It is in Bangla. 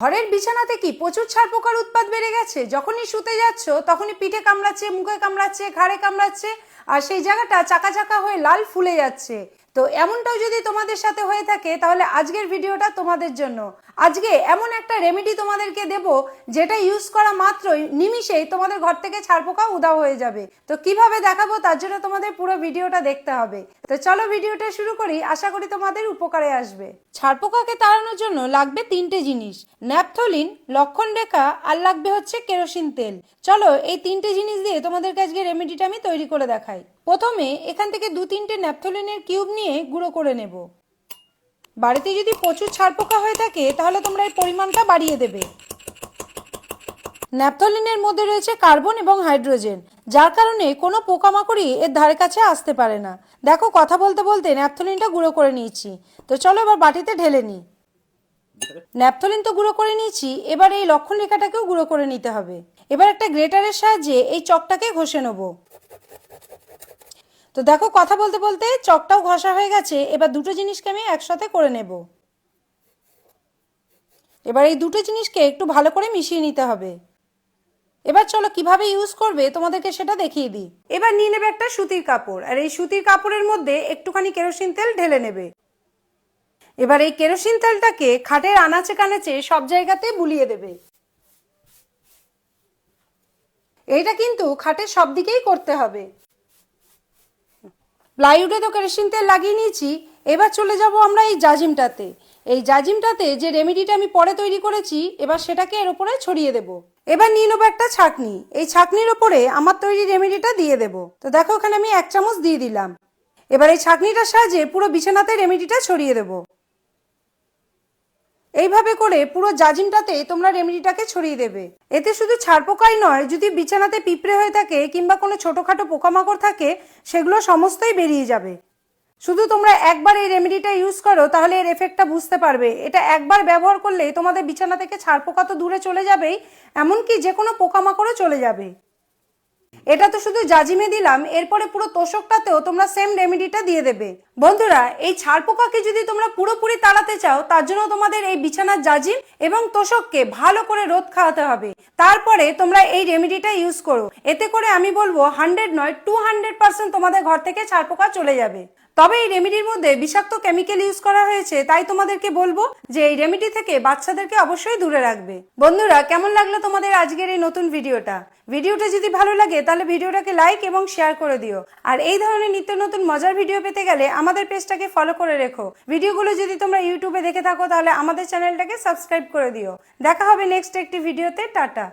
ঘরের বিছানাতে কি প্রচুর ছাড় পোকার উৎপাদ বেড়ে গেছে? যখনই শুতে যাচ্ছ, তখনই পিঠে কামড়াচ্ছে, মুখে কামড়াচ্ছে, ঘাড়ে কামড়াচ্ছে, আর সেই জায়গাটা চাকা চাকা হয়ে লাল ফুলে যাচ্ছে। তো এমনটাও যদি তোমাদের সাথে হয়ে থাকে, তাহলে আজকের ভিডিওটা তোমাদের জন্য। আজকে এমন একটা রেমেডি তোমাদেরকে দেব, যেটা ইউজ করা মাত্রই নিমিষেই তোমাদের ঘর থেকে ছাড়পোকা উদাও হয়ে যাবে। তো কীভাবে দেখাবো তার জন্য তোমাদের পুরো ভিডিওটা দেখতে হবে। তো চলো ভিডিওটা শুরু করি, আশা করি তোমাদের উপকারে আসবে। ছাড়পোকাকে তাড়ানোর জন্য লাগবে তিনটে জিনিস। ন্যাপথলিন লক্ষণ রেখা আর লাগবে হচ্ছে কেরোসিন তেল। চলো এই তিনটে জিনিস দিয়ে তোমাদেরকে আজকে রেমেডিটা আমি তৈরি করে দেখাই। প্রথমে এখান থেকে দু তিনটে ন্যাপথলিনের কিউব নিয়ে গুঁড়ো করে নেব। বাড়িতে যদি প্রচুর ছাড় পোকা হয়ে থাকে, তাহলে তোমরা এই পরিমাণটা বাড়িয়ে দেবে। ন্যাপথলিনের মধ্যে রয়েছে কার্বন এবং হাইড্রোজেন, যার কারণে কোনো পোকামাকড়ই এর ধারে কাছে আসতে পারে না। দেখো, কথা বলতে বলতে ন্যাপথলিনটা গুঁড়ো করে নিয়েছি। তো চলো এবার বাটিতে ঢেলে নিই। ন্যাপথলিন তো গুঁড়ো করে নিয়েছি, এবার এই লক্ষণ রেখাটাকেও গুঁড়ো করে নিতে হবে। এবার একটা গ্রেটারের সাহায্যে এই চকটাকে ঘষে নেব। তো দেখো, কথা বলতে বলতে চকটাও ঘষা হয়ে গেছে। এবার দুটো জিনিসকে আমি একসাথে করে নেব। এবার এই দুটো জিনিসকে একটু ভালো করে মিশিয়ে নিতে হবে। এবার চলো, কীভাবে ইউজ করবে তোমাদেরকে সেটা দেখিয়ে দিই। এবার নিয়ে নেবে একটা সুতির কাপড়। আর এই সুতির কাপড়ের মধ্যে একটুখানি কেরোসিন তেল ঢেলে নেবে। এবার এই কেরোসিন তেলটাকে খাটের আনাচে কানাচে সব জায়গাতে বুলিয়ে দেবে। এইটা কিন্তু খাটের সব দিকেই করতে হবে। প্লাইউডে তো কেরোসিন তেল লাগিয়ে নিয়েছি, এবার চলে যাব আমরা এই জাজিমটাতে। এই জাজিমটাতে যে রেমেডিটা আমি পরে তৈরি করেছি, এবার সেটাকে এর উপরে ছড়িয়ে দেব। এবার নিয়ে নেব একটা ছাকনি। এই ছাকনির ওপরে আমার তৈরি রেমেডিটা দিয়ে দেব। তো দেখো, ওখানে আমি এক চামচ দিয়ে দিলাম। এবার এই ছাকনিটার সাহায্যে পুরো বিছানাতে রেমেডিটা ছড়িয়ে দেবো। এইভাবে করে পুরো জাজিমটাতে তোমরা রেমেডিটাকে ছড়িয়ে দেবে। এতে শুধু ছাড়পোকাই নয়, যদি বিছানাতে পিঁপড়ে হয়ে থাকে কিংবা কোনো ছোটোখাটো পোকামাকড় থাকে, সেগুলো সমস্তই বেরিয়ে যাবে। শুধু তোমরা একবার এই রেমেডিটা ইউজ করো, তাহলে এর এফেক্টটা বুঝতে পারবে। এটা একবার ব্যবহার করলে তোমাদের বিছানা থেকে ছাড়পোকা তো দূরে চলে যাবেই, এমনকি যে কোনো পোকামাকড়ও চলে যাবে। এটা তো শুধু জাজিমে দিলাম, এরপরে পুরো তোষকটাতেও তোমরা সেম রেমেডিটা দিয়ে দেবে। বন্ধুরা, এই ছাড় পোকাকে যদি তোমরা পুরোপুরি তাড়াতে চাও, তার জন্য তোমাদের এই বিছানার জাজিম এবং তোষককে ভালো করে রোদ খাওয়াতে হবে। তারপরে তোমরা এই রেমেডিটা ইউজ করো। এতে করে আমি বলব হান্ড্রেড নয় টু হান্ড্রেড পার্সেন্ট তোমাদের ঘর থেকে ছাড় পোকা চলে যাবে। তবে এই রেমেডির মধ্যে বিষাক্ত কেমিক্যাল ইউজ করা হয়েছে, তাই তোমাদেরকে বলব যে এই রেমেডি থেকে বাচ্চাদেরকে অবশ্যই দূরে রাখবে। বন্ধুরা, কেমন লাগল তোমাদের আজকের এই নতুন ভিডিওটা ভিডিওটা যদি ভালো লাগে, তাহলে ভিডিওটাকে লাইক এবং শেয়ার করে দিও। আর এই ধরনের নিত্য নতুন মজার ভিডিও পেতে গেলে আমাদের পেজটাকে ফলো করে রেখো। ভিডিওগুলো যদি তোমরা ইউটিউবে দেখে থাকো, তাহলে আমাদের চ্যানেলটাকে সাবস্ক্রাইব করে দিও। দেখা হবে নেক্সট একটি ভিডিওতে টাটা!